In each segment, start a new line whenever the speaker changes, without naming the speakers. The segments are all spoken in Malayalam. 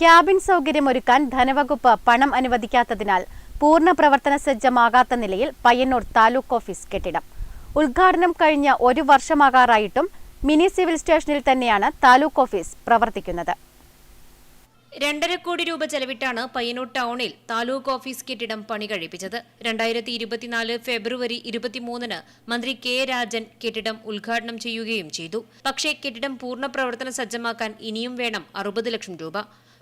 ക്യാബിൻ സൗകര്യമൊരുക്കാൻ ധനവകുപ്പ് പണം അനുവദിക്കാത്തതിനാൽ പൂർണ പ്രവർത്തന സജ്ജമാകാത്ത നിലയിൽ പയ്യന്നൂർ താലൂക്ക് ഓഫീസ് കെട്ടിടം. ഉദ്ഘാടനം കഴിഞ്ഞ ഒരു വർഷമാകാറായിട്ടും മിനി സിവിൽ സ്റ്റേഷനിൽ തന്നെയാണ് താലൂക്ക് ഓഫീസ് പ്രവർത്തിക്കുന്നത്.
രണ്ടര കോടി രൂപ ചെലവിട്ടാണ് പയ്യന്നൂർ ടൗണിൽ താലൂക്ക് ഓഫീസ് കെട്ടിടം പണി കഴിപ്പിച്ചത്. രണ്ടായിരത്തി ഇരുപത്തിനാല് ഫെബ്രുവരി ഇരുപത്തിമൂന്നിന് മന്ത്രി കെ രാജൻ കെട്ടിടം ഉദ്ഘാടനം ചെയ്യുകയും ചെയ്തു. പക്ഷേ കെട്ടിടം പൂർണ പ്രവർത്തന സജ്ജമാക്കാൻ ഇനിയും വേണം അറുപത് ലക്ഷം രൂപ.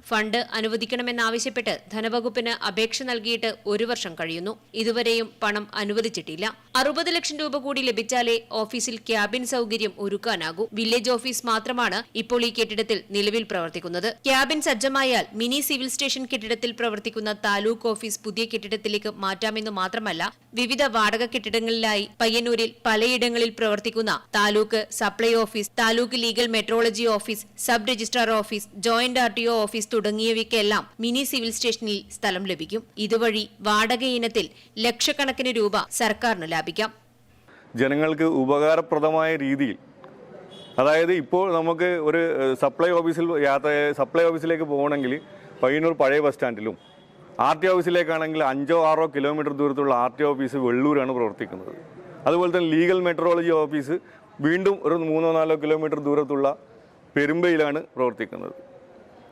ഫണ്ട് അനുവദിക്കണമെന്നാവശ്യപ്പെട്ട് ധനവകുപ്പിന് അപേക്ഷ നൽകിയിട്ട് ഒരു വർഷം കഴിയുന്നു. ഇതുവരെയും പണം അനുവദിച്ചിട്ടില്ല. അറുപത് ലക്ഷം രൂപ കൂടി ലഭിച്ചാലേ ഓഫീസിൽ ക്യാബിൻ സൗകര്യം ഒരുക്കാനാകൂ. വില്ലേജ് ഓഫീസ് മാത്രമാണ് ഇപ്പോൾ ഈ കെട്ടിടത്തിൽ നിലവിൽ പ്രവർത്തിക്കുന്നത്. ക്യാബിൻ സജ്ജമായാൽ മിനി സിവിൽ സ്റ്റേഷൻ കെട്ടിടത്തിൽ പ്രവർത്തിക്കുന്ന താലൂക്ക് ഓഫീസ് പുതിയ കെട്ടിടത്തിലേക്ക് മാറ്റാമെന്ന് മാത്രമല്ല വിവിധ വാടക കെട്ടിടങ്ങളിലായി പയ്യന്നൂരിൽ പലയിടങ്ങളിൽ പ്രവർത്തിക്കുന്ന taluk supply office taluk legal metrology office sub registrar office joint R office തുടങ്ങിയവയ്ക്കെല്ലാം mini civil സ്റ്റേഷനിൽ സ്ഥലം ലഭിക്കും. ഇതുവഴി വാടക ഇനത്തിൽ ലക്ഷക്കണക്കിന് രൂപ സർക്കാരിന് ലാഭിക്കാം.
ജനങ്ങൾക്ക് ഉപകാരപ്രദമായ രീതിയിൽ അതായത് ഇപ്പോൾ നമുക്ക് ഒരു സപ്ലൈ ഓഫീസിൽ യാത്ര സപ്ലൈ ഓഫീസിലേക്ക് പോകണമെങ്കിൽ പയ്യന്നൂർ പഴയ ബസ് സ്റ്റാൻഡിലും ആർ ടി ഓഫീസിലേക്കാണെങ്കിൽ അഞ്ചോ ആറോ കിലോമീറ്റർ ദൂരത്തുള്ള ആർ ടി ഓഫീസ് വെള്ളൂരാണ് പ്രവർത്തിക്കുന്നത്. അതുപോലെ തന്നെ ലീഗൽ മെട്രോളജി ഓഫീസ് വീണ്ടും ഒരു മൂന്നോ നാലോ കിലോമീറ്റർ ദൂരത്തുള്ള പെരുമ്പയിലാണ് പ്രവർത്തിക്കുന്നത്.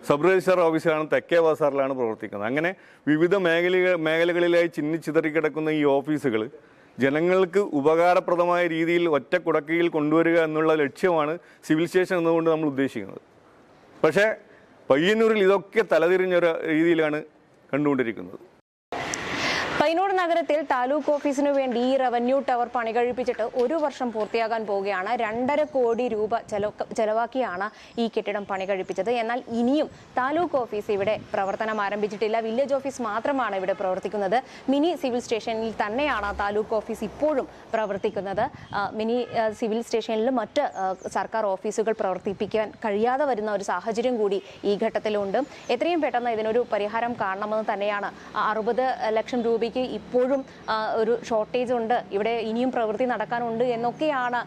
സബ് രജിസ്ട്രാർ ഓഫീസിലാണ് തെക്കേ ബസാറിലാണ് പ്രവർത്തിക്കുന്നത്. അങ്ങനെ വിവിധ മേഖല മേഖലകളിലായി ചിന്നിച്ചിതറി കിടക്കുന്ന ഈ ഓഫീസുകൾ ജനങ്ങൾക്ക് ഉപകാരപ്രദമായ രീതിയിൽ ഒറ്റ കുടക്കയിൽ കൊണ്ടുവരിക എന്നുള്ള ലക്ഷ്യമാണ് സിവിൽ സ്റ്റേഷൻ എന്നുകൊണ്ട് നമ്മൾ ഉദ്ദേശിക്കുന്നത്. പക്ഷേ പയ്യന്നൂരിൽ ഇതൊക്കെ തലതിരിഞ്ഞൊരു രീതിയിലാണ് കണ്ടുകൊണ്ടിരിക്കുന്നത്.
പയ്യന്നൂർ നഗരത്തിൽ താലൂക്ക് ഓഫീസിനു വേണ്ടി ഈ റവന്യൂ ടവർ പണി കഴിപ്പിച്ചിട്ട് ഒരു വർഷം പൂർത്തിയാകാൻ പോവുകയാണ്. രണ്ടര കോടി രൂപ ചെലവ് ചെലവാക്കിയാണ് ഈ കെട്ടിടം പണി കഴിപ്പിച്ചത്. എന്നാൽ ഇനിയും താലൂക്ക് ഓഫീസ് ഇവിടെ പ്രവർത്തനം ആരംഭിച്ചിട്ടില്ല. വില്ലേജ് ഓഫീസ് മാത്രമാണ് ഇവിടെ പ്രവർത്തിക്കുന്നത്. മിനി സിവിൽ സ്റ്റേഷനിൽ തന്നെയാണ് താലൂക്ക് ഓഫീസ് ഇപ്പോഴും പ്രവർത്തിക്കുന്നത്. മിനി സിവിൽ സ്റ്റേഷനിൽ മറ്റ് സർക്കാർ ഓഫീസുകൾ പ്രവർത്തിപ്പിക്കാൻ കഴിയാതെ വരുന്ന ഒരു സാഹചര്യം കൂടി ഈ ഘട്ടത്തിലുണ്ട്. എത്രയും പെട്ടെന്ന് ഇതിനൊരു പരിഹാരം കാണണമെന്ന് തന്നെയാണ് അറുപത് ലക്ഷം രൂപയ്ക്ക് ഇപ്പോഴും ഒരു ഷോർട്ടേജ് ഉണ്ട്. ഇവിടെ ഇനിയും പ്രവൃത്തി നടക്കാനുണ്ട് എന്നൊക്കെയാണ്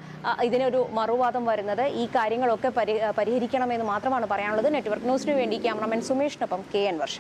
ഇതിനൊരു മറുവാദം വരുന്നത്. ഈ കാര്യങ്ങളൊക്കെ പരി പരിഹരിക്കണമെന്ന് മാത്രമാണ് പറയാനുള്ളത്. നെറ്റ്വർക്ക് ന്യൂസിന് വേണ്ടി ക്യാമറമാൻ സുമേഷിനൊപ്പം കെ എൻ വർഷ.